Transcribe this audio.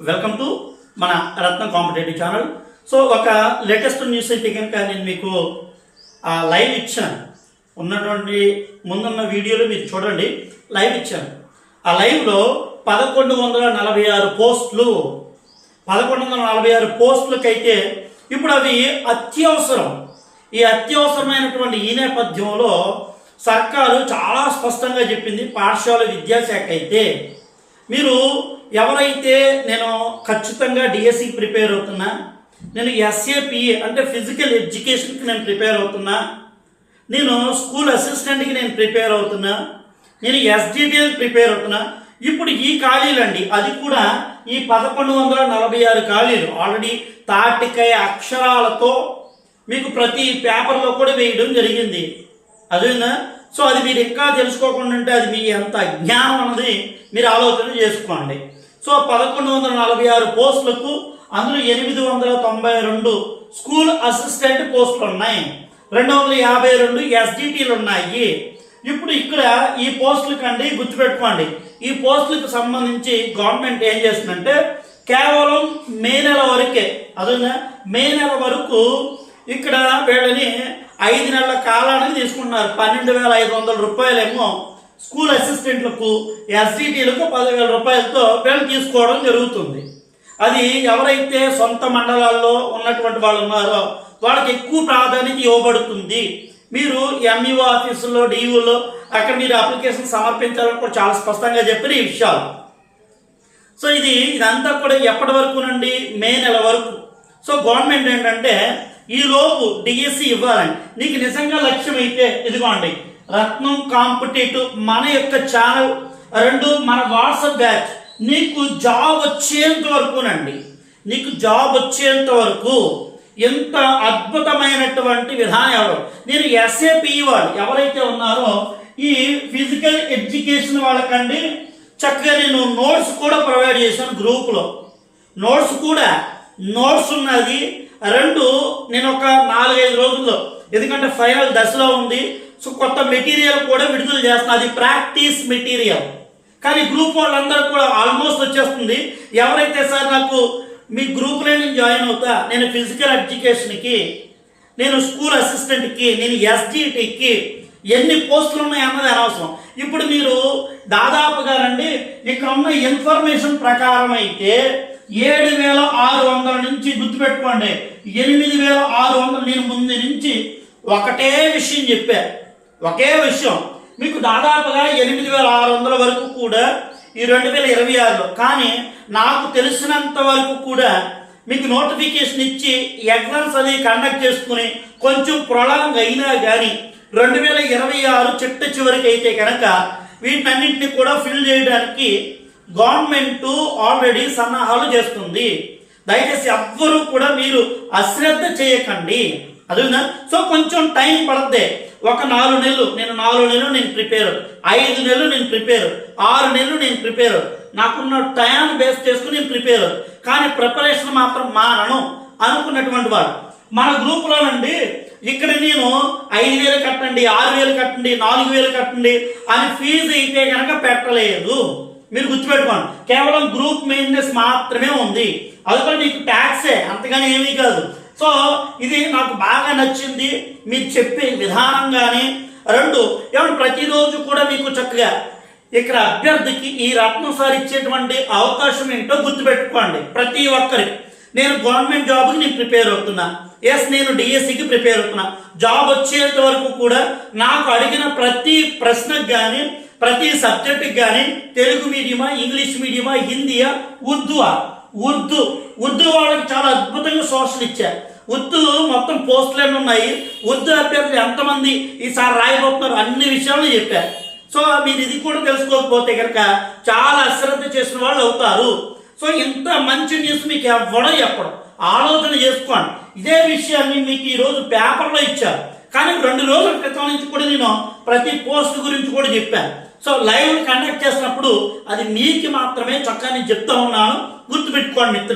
Welcome to మన Ratnam competitive channel. So ఒక latest news అయితే కనుక నేను మీకు ఆ లైవ్ ఇచ్చాను. ఉన్నటువంటి ముందున్న వీడియోలో మీరు చూడండి. లైవ్ ఇచ్చాను. ఆ లైవ్లో పదకొండు వందల నలభై ఆరు పోస్టులు పదకొండు వందల నలభై ఆరు పోస్టులకైతే ఇప్పుడు అవి అత్యవసరం. ఈ అత్యవసరమైనటువంటి ఈ నేపథ్యంలో సర్కారు చాలా స్పష్టంగా చెప్పింది పాఠశాల విద్యాశాఖ అయితే. మీరు ఎవరైతే నేను ఖచ్చితంగా డిఎస్సి ప్రిపేర్ అవుతున్నా నేను ఎస్ఏపిఏ అంటే ఫిజికల్ ఎడ్యుకేషన్కి నేను ప్రిపేర్ అవుతున్నా నేను స్కూల్ అసిస్టెంట్కి నేను ప్రిపేర్ అవుతున్నా నేను ఎస్డిటిఎల్ ప్రిపేర్ అవుతున్నా ఇప్పుడు ఈ ఖాళీలండి అది కూడా ఈ పదకొండు వందల నలభై ఆరు ఖాళీలు. ఆల్రెడీ తాటికాయ అక్షరాలతో మీకు ప్రతి పేపర్లో కూడా వేయడం జరిగింది. అదేనా? సో అది మీరు ఇంకా తెలుసుకోకుండా ఉంటే అది మీ ఎంత అజ్ఞానం అన్నది మీరు ఆలోచన చేసుకోండి. సో పదకొండు వందల నలభై ఆరు పోస్టులకు అందులో ఎనిమిది వందల తొంభై రెండు స్కూల్ అసిస్టెంట్ పోస్టులు ఉన్నాయి రెండు వందల యాభై రెండు ఎస్డిటీలు ఉన్నాయి ఇప్పుడు ఇక్కడ ఈ పోస్టులకు అండి గుర్తుపెట్టుకోండి. ఈ పోస్టులకు సంబంధించి గవర్నమెంట్ ఏం చేస్తుందంటే కేవలం మే నెల వరకే అదే మే నెల వరకు ఇక్కడ వీళ్ళని ఐదు నెలల కాలానికి తీసుకుంటున్నారు. పన్నెండు వేల ఐదు వందల రూపాయలేమో స్కూల్ అసిస్టెంట్లకు ఎస్డిటీలకు పదివేల రూపాయలతో వీళ్ళు తీసుకోవడం జరుగుతుంది. అది ఎవరైతే సొంత మండలాల్లో ఉన్నటువంటి వాళ్ళు ఉన్నారో వాళ్ళకి ఎక్కువ ప్రాధాన్యత ఇవ్వబడుతుంది. మీరు ఎంఈఓ ఆఫీసులో డిఈఓలో అక్కడ మీరు అప్లికేషన్ సమర్పించాలని కూడా చాలా స్పష్టంగా చెప్పిన ఈ విషయాలు. సో ఇది ఇదంతా కూడా ఎప్పటి వరకు నుండి మే నెల వరకు. సో గవర్నమెంట్ ఏంటంటే ఈలోపు డిఎస్సి ఇవ్వాలని నీకు నిజంగా లక్ష్యం అయితే ఇదిగోండి. రత్నం కాంపిటేటివ్ మన యొక్క ఛానల్ రెండు మన వాట్సాప్ బ్యాచ్ నీకు జాబ్ వచ్చేంత వరకునండి. నీకు జాబ్ వచ్చేంత వరకు ఎంత అద్భుతమైనటువంటి విధానం ఎవరు? నేను ఎస్ఏపి వాళ్ళు. ఎవరైతే ఉన్నారో ఈ ఫిజికల్ ఎడ్యుకేషన్ వాళ్ళకండి చక్కగా నేను నోట్స్ కూడా ప్రొవైడ్ చేశాను గ్రూప్లో. నోట్స్ కూడా నోట్స్ ఉన్నది. రెండు నేను ఒక నాలుగైదు రోజుల్లో ఎందుకంటే ఫైనల్ దశలో ఉంది. సో కొత్త మెటీరియల్ కూడా విడుదల చేస్తుంది అది ప్రాక్టీస్ మెటీరియల్. కానీ గ్రూప్ వాళ్ళందరూ కూడా ఆల్మోస్ట్ వచ్చేస్తుంది. ఎవరైతే సార్ నాకు మీ గ్రూప్లో నేను జాయిన్ అవుతా నేను ఫిజికల్ ఎడ్యుకేషన్కి నేను స్కూల్ అసిస్టెంట్కి నేను ఎస్జిటికి ఎన్ని పోస్టులు ఉన్నాయి అన్నది అనవసరం. ఇప్పుడు మీరు దాదాపుగా రండి ఇక్కడ ఉన్న ఇన్ఫర్మేషన్ ప్రకారం అయితే ఏడు వేల ఆరు వందల నుంచి గుర్తుపెట్టుకోండి. ఎనిమిది వేల ఆరు వందలు నేను ముందు నుంచి ఒకటే విషయం చెప్పా. ఒకే విషయం. మీకు దాదాపుగా ఎనిమిది వేల ఆరు వందల వరకు కూడా ఈ రెండు వేల ఇరవై ఆరులో. కానీ నాకు తెలిసినంత వరకు కూడా మీకు నోటిఫికేషన్ ఇచ్చి ఎగ్జామ్స్ అది కండక్ట్ చేసుకుని కొంచెం ప్రొలాంగ్ అయినా కానీ రెండు వేల ఇరవై ఆరు చిట్ట చివరికి అయితే కనుక వీటన్నింటినీ కూడా ఫిల్ చేయడానికి గవర్నమెంట్ ఆల్రెడీ సన్నాహాలు చేస్తుంది. దయచేసి ఎవ్వరూ కూడా మీరు అశ్రద్ధ చేయకండి. అదే సో కొంచెం టైం పడద్దే. ఒక నాలుగు నెలలు నేను నాలుగు నెలలు నేను ప్రిపేర్. ఐదు నెలలు నేను ప్రిపేర్. ఆరు నెలలు నేను ప్రిపేర్. నాకున్న టైం బేస్ చేసుకుని నేను ప్రిపేర్. కానీ ప్రిపరేషన్ మాత్రం మానను అనుకున్నటువంటి వాడు. మన గ్రూపులోనండి ఇక్కడ నేను ఐదు వేలు కట్టండి ఆరు వేలు కట్టండి నాలుగు వేలు కట్టండి అని ఫీజు అయితే కనుక పెట్టలేదు. మీరు గుర్తుపెట్టుకోండి కేవలం గ్రూప్ మెయింటెనెన్స్ మాత్రమే ఉంది. అది కూడా మీకు ట్యాక్సే అంతగానే ఏమీ కాదు. సో ఇది నాకు బాగా నచ్చింది. మీరు చెప్పే విధానం కానీ రెండు ఏమంటే ప్రతిరోజు కూడా మీకు చక్కగా ఇక్కడ అభ్యర్థికి ఈ రత్నం సార్ ఇచ్చేటువంటి అవకాశం ఏంటో గుర్తుపెట్టుకోండి. ప్రతి ఒక్కరికి. నేను గవర్నమెంట్ జాబ్కి నేను ప్రిపేర్ అవుతున్నా. ఎస్ నేను డిఎస్సికి ప్రిపేర్ అవుతున్నా. జాబ్ వచ్చేంత వరకు కూడా నాకు అడిగిన ప్రతి ప్రశ్నకు కానీ ప్రతి సబ్జెక్టుకి కానీ తెలుగు మీడియమా ఇంగ్లీష్ మీడియమా హిందీయా ఉర్దూవా? ఉర్దూ. ఉర్దూ వాళ్ళకి చాలా అద్భుతంగా సోషల్ ఇచ్చారు. ఉత్తు మొత్తం పోస్టులన్నీ ఉన్నాయి? ఉర్దూ అభ్యర్థులు ఎంతమంది? ఈసారి రాయబోతున్నారు. అన్ని విషయాలు చెప్పారు. సో మీరు ఇది కూడా తెలుసుకోకపోతే కనుక చాలా అశ్రద్ధ చేసిన వాళ్ళు అవుతారు. సో ఇంత మంచి న్యూస్ మీకు ఎవ్వడం చెప్పడం. ఆలోచన చేసుకోండి. ఇదే విషయాన్ని మీకు ఈరోజు పేపర్లో ఇచ్చారు. కానీ రెండు రోజుల క్రితం నుంచి కూడా నేను ప్రతి పోస్ట్ గురించి కూడా చెప్పాను. సో లైవ్ కండక్ట్ చేసినప్పుడు అది మీకు మాత్రమే చక్కగా నేను చెప్తా ఉన్నాను. గుర్తుపెట్టుకోండి మిత్రులు